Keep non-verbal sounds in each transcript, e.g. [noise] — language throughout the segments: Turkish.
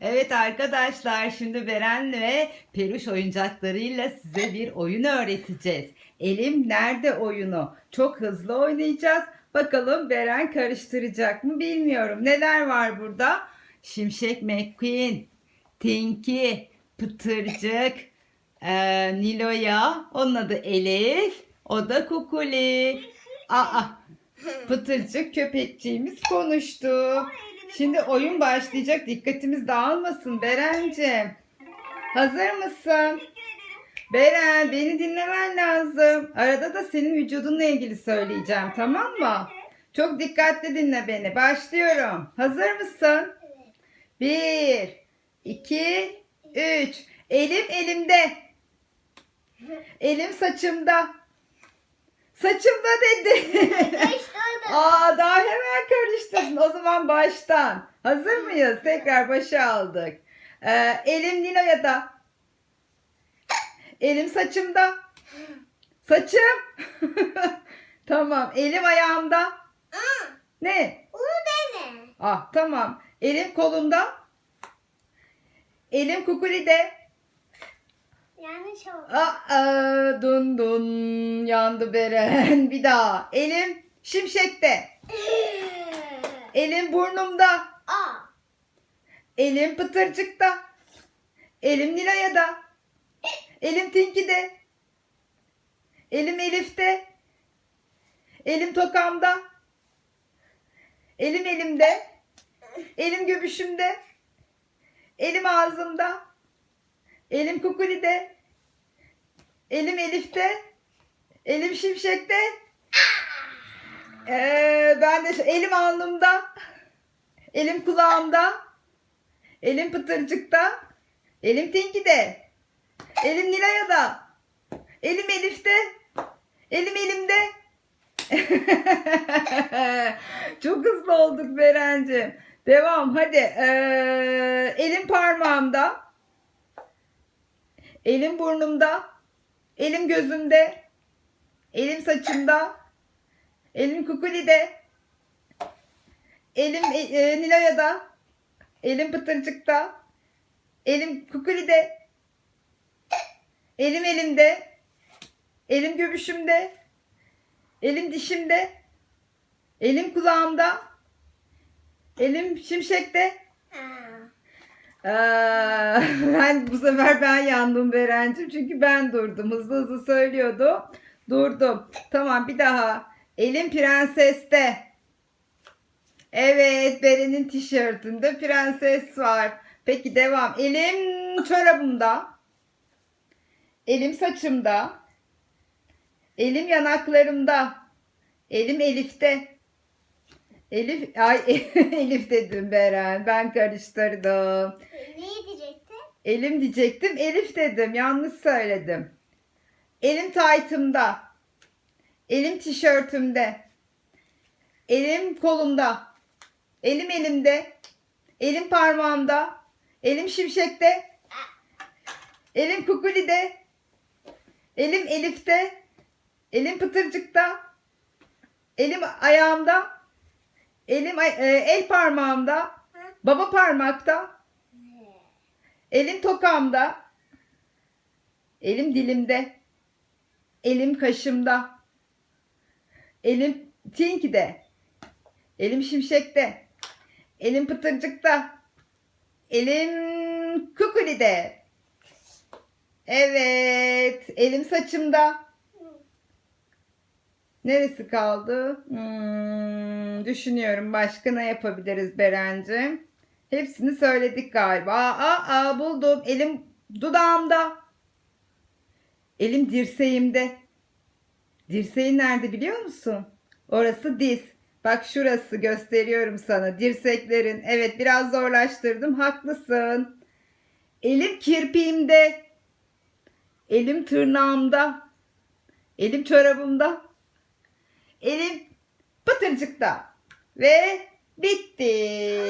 Evet arkadaşlar şimdi Beren ve Peluş oyuncaklarıyla size bir oyun öğreteceğiz. Elim nerede oyunu? Çok hızlı oynayacağız. Bakalım Beren karıştıracak mı bilmiyorum. Neler var burada? Şimşek McQueen, Tinky, Pıtırcık, eee, Nilo'ya, onun adı Elif, o da Kukuli. Aa, [laughs] Pıtırcık köpekçiğimiz konuştu. Şimdi oyun başlayacak. Dikkatimiz dağılmasın Berenciğim. Hazır mısın? Beren beni dinlemen lazım. Arada da senin vücudunla ilgili söyleyeceğim tamam mı? Çok dikkatli dinle beni. Başlıyorum. Hazır mısın? Bir, iki, üç. Elim elimde. Elim saçımda. Saçımda dedi. Aa daha hemen karıştırdın. O zaman baştan. Hazır mıyız? Tekrar başa aldık. Ee, elim Nilo'ya da. Elim saçımda. Saçım. [laughs] tamam. Elim ayağımda. Ne? onu deme. Ah tamam. Elim kolumda. Elim kukulide. Yanlış oldu. Aa, dun dun yandı Beren. Bir daha. Elim şimşekte. [laughs] Elim burnumda. Aa, Elim pıtırcıkta. Elim Nilay'da. Elim Tinky'de. Elim Elif'te. Elim tokamda. Elim elimde. Elim göbüşümde. Elim ağzımda. Elim kukulide. Elim Elif'te. Elim şimşekte. Ee, ben de elim alnımda. Elim kulağımda. Elim pıtırcıkta. Elim Tinky'de. Elim Nilay'da. Elim Elif'te. Elim elimde. [laughs] Çok hızlı olduk Berencim. Devam hadi. Ee, elim parmağımda. Elim burnumda. Elim gözümde. Elim saçımda. Elim kukulide. Elim e, e, Nilay'da. Elim pıtırcıkta. Elim kukulide. Elim elimde. Elim göbüşümde. Elim dişimde. Elim kulağımda. Elim şimşekte. [laughs] ben bu sefer ben yandım Berencim çünkü ben durdum. Hızlı hızlı söylüyordu. Durdum. Tamam bir daha. Elim prenseste. Evet Beren'in tişörtünde prenses var. Peki devam. Elim çorabımda. Elim saçımda. Elim yanaklarımda. Elim Elif'te. Elif, ay [laughs] Elif dedim Beren. Ben karıştırdım. Ne diyecektin? Elim diyecektim. Elif dedim. Yanlış söyledim. Elim taytımda. Elim tişörtümde. Elim kolumda. Elim elimde. Elim parmağımda. Elim şimşekte. Elim kukulide. Elim Elif'te. Elim pıtırcıkta. Elim ayağımda. Elim e, el parmağımda. Baba parmakta. Elim tokamda. Elim dilimde. Elim kaşımda. Elim tinkide. Elim şimşekte. Elim pıtırcıkta. Elim kukulide. Evet. Elim saçımda. Neresi kaldı? Hmm, düşünüyorum. Başka ne yapabiliriz Berencim? Hepsini söyledik galiba. Aa, aa, buldum. Elim dudağımda. Elim dirseğimde. Dirseğin nerede biliyor musun? Orası diz. Bak şurası gösteriyorum sana. Dirseklerin. Evet biraz zorlaştırdım. Haklısın. Elim kirpiğimde. Elim tırnağımda. Elim çorabımda. Elim pıtırcıkta. Ve bitti.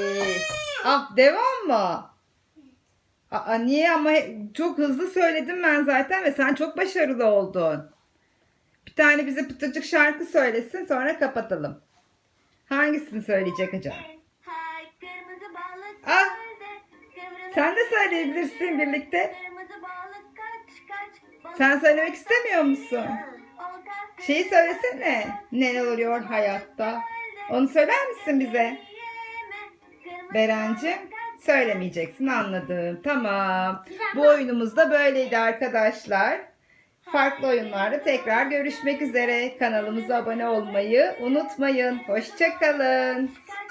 Ah devam mı? Aa, niye ama çok hızlı söyledim ben zaten ve sen çok başarılı oldun. Bir tane bize pıtırcık şarkı söylesin sonra kapatalım. Hangisini söyleyecek acaba? Harika Sen de söyleyebilirsin birlikte. Kırmızı balık kaç kaç. Sen söylemek istemiyor musun? Şeyi söylesene. Neler oluyor hayatta? Onu söyler misin bize? Berencim söylemeyeceksin anladım. Tamam. Bu oyunumuz da böyleydi arkadaşlar. Farklı oyunlarda tekrar görüşmek üzere. Kanalımıza abone olmayı unutmayın. Hoşçakalın.